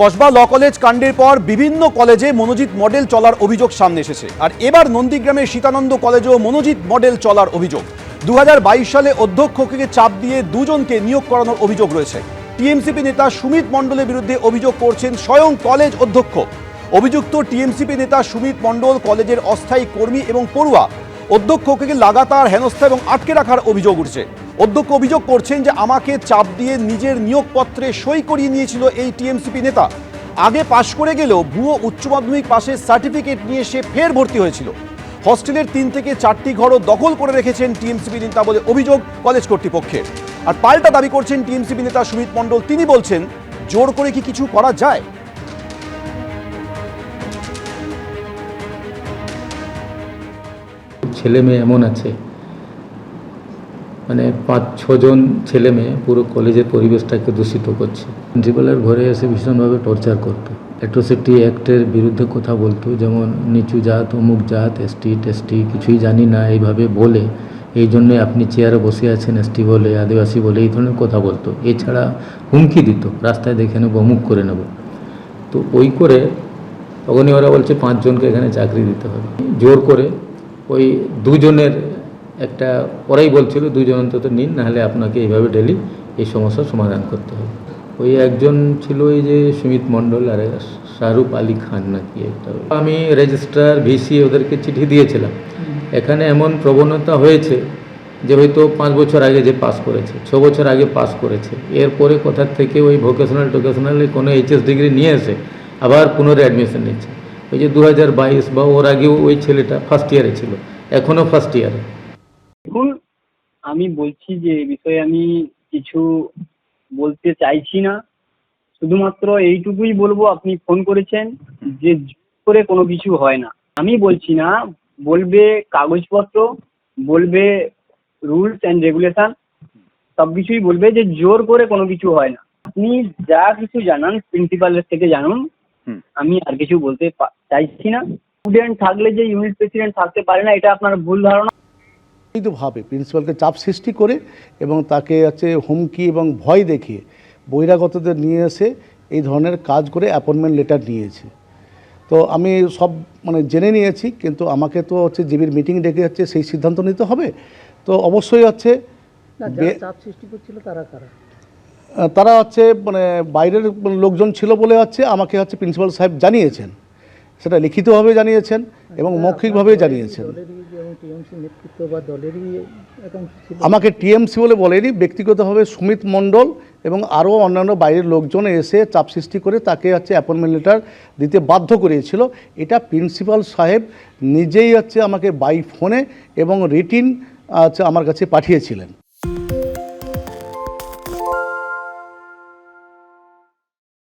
Kasba law college কাণ্ডের পর বিভিন্ন কলেজে মনোজিৎ মডেল চলার অভিযোগ সামনে এসেছে। আর এবার নন্দীগ্রামের সীতানন্দ কলেজেও মনোজিৎ মডেল চলার অভিযোগ। দু হাজার বাইশ সালে অধ্যক্ষকে চাপ দিয়ে দুজনকে নিয়োগ করানোর অভিযোগ রয়েছে। টিএমসিপি নেতা সুমিত মণ্ডলের বিরুদ্ধে অভিযোগ করছেন স্বয়ং কলেজ অধ্যক্ষ। অভিযুক্ত টিএমসিপি নেতা সুমিত মণ্ডল কলেজের অস্থায়ী কর্মী এবং পড়ুয়া অধ্যক্ষকে লাগাতার হেনস্থা এবং আটকে রাখার অভিযোগ উঠছে। অধ্যক্ষ অভিযোগ করছেন যে আমাকে চাপ দিয়ে নিজের নিয়োগপত্রে সই করিয়ে নিয়েছিল এই টিএমসিপি নেতা। আগে পাশ করে গেলেও ভুয়ো উচ্চ মাধ্যমিক পাশের সার্টিফিকেট নিয়ে সে ফের ভর্তি হয়েছিল। হস্টেলের তিন থেকে চারটি ঘরও দখল করে রেখেছেন টিএমসিপি নেতা বলে অভিযোগ কলেজ কর্তৃপক্ষের। আর পাল্টা দাবি করছেন টিএমসিপি নেতা সুমিত মণ্ডল। তিনি বলছেন, জোর করে কি কিছু করা যায়? ছেলে মেয়ে এমন আছে। মানে পাঁচ, ছজন ছেলে মেয়ে পুরো কলেজের পরিবেশটাকে দূষিত করছে। প্রিন্সিপালের ঘরে এসে ভীষণভাবে টর্চার করতো। অ্যাট্রোসিটি অ্যাক্টের বিরুদ্ধে কথা বলতো, যেমন নিচু জাত, অমুক জাত এসটি টেস্টি কিছুই জানি না, এইভাবে বলে, এই জন্যে আপনি চেয়ারে বসে আছেন এসটি বলে, আদিবাসী বলে, এই ধরনের কথা বলতো। এছাড়া হুমকি দিত, রাস্তায় দেখে নেব, অমুক করে নেব। তো ওই করে তখনই ওরা বলছে, পাঁচজনকে এখানে চাকরি দিতে হবে। জোর করে ওই দুজনের একটা ওরাই বলছিল দুজন অন্তত নিন নাহলে আপনাকে এইভাবে ডেলি এই সমস্যার সমাধান করতে হবে। ওই একজন ছিল ওই যে সুমিত মণ্ডল আর শাহরুখ আলী খান নাকি একটা আমি রেজিস্ট্রার ভিসি ওদেরকে চিঠি দিয়েছিলাম। এখানে এমন প্রবণতা হয়েছে যে হয়তো পাঁচ বছর আগে যে পাস করেছে ছ বছর আগে পাস করেছে। এরপরে কোথার থেকে ওই ভোকেশনাল টোকেশনালে কোনো এইচএস ডিগ্রি নিয়ে এসে আবার পুনরায় অ্যাডমিশন নিচ্ছে। ওই যে দু হাজার বাইশ বা ওর আগেও ওই ছেলেটা ফার্স্ট ইয়ারে ছিল এখনও ফার্স্ট ইয়ারে দেখুন, আমি বলছি যে এই বিষয়ে আমি কিছু বলতে চাইছি না। শুধুমাত্র এইটুকুই বলব, আপনি ফোন করেছেন যে করে কোনো কিছু হয় না। আমি বলছি না, বলবে কাগজপত্র, বলবে রুলস অ্যান্ড রেগুলেশন, সব কিছুই বলবে যে জোর করে কোনো কিছু হয় না। আপনি যা কিছু জানান, প্রিন্সিপালের থেকে জানুন। আমি আর কিছু বলতে চাইছি না। স্টুডেন্ট থাকলে যে ইউনিট প্রেসিডেন্ট থাকতে পারে না এটা আপনার ভুল ধারণা। ভাবে প্রিন্সিপালকে চাপ সৃষ্টি করে এবং তাকে হচ্ছে হুমকি এবং ভয় দেখিয়ে বহিরাগতদের নিয়ে এসে এই ধরনের কাজ করে অ্যাপয়েন্টমেন্ট লেটার নিয়েছে। তো আমি সব মানে জেনে নিয়েছি কিন্তু আমাকে তো হচ্ছে জিবির মিটিং ডেকে হচ্ছে সেই সিদ্ধান্ত নিতে হবে। তো অবশ্যই হচ্ছে চাপ সৃষ্টি করছিল তারা কারা? তারা হচ্ছে মানে বাইরের লোকজন ছিল বলে হচ্ছে আমাকে হচ্ছে প্রিন্সিপাল সাহেব জানিয়েছেন। সেটা লিখিতভাবে জানিয়েছেন এবং মৌখিকভাবে জানিয়েছেন। আমাকে টিএমসি বলে বলেনি ব্যক্তিগতভাবে সুমিত মণ্ডল এবং আরও অন্যান্য বাইরের লোকজন এসে চাপ সৃষ্টি করে তাকে হচ্ছে অ্যাপয়েন্টমেন্ট লেটার দিতে বাধ্য করিয়েছিল। এটা প্রিন্সিপাল সাহেব নিজেই হচ্ছে আমাকে বাই ফোনে এবং রিটিন হচ্ছে আমার কাছে পাঠিয়েছিলেন।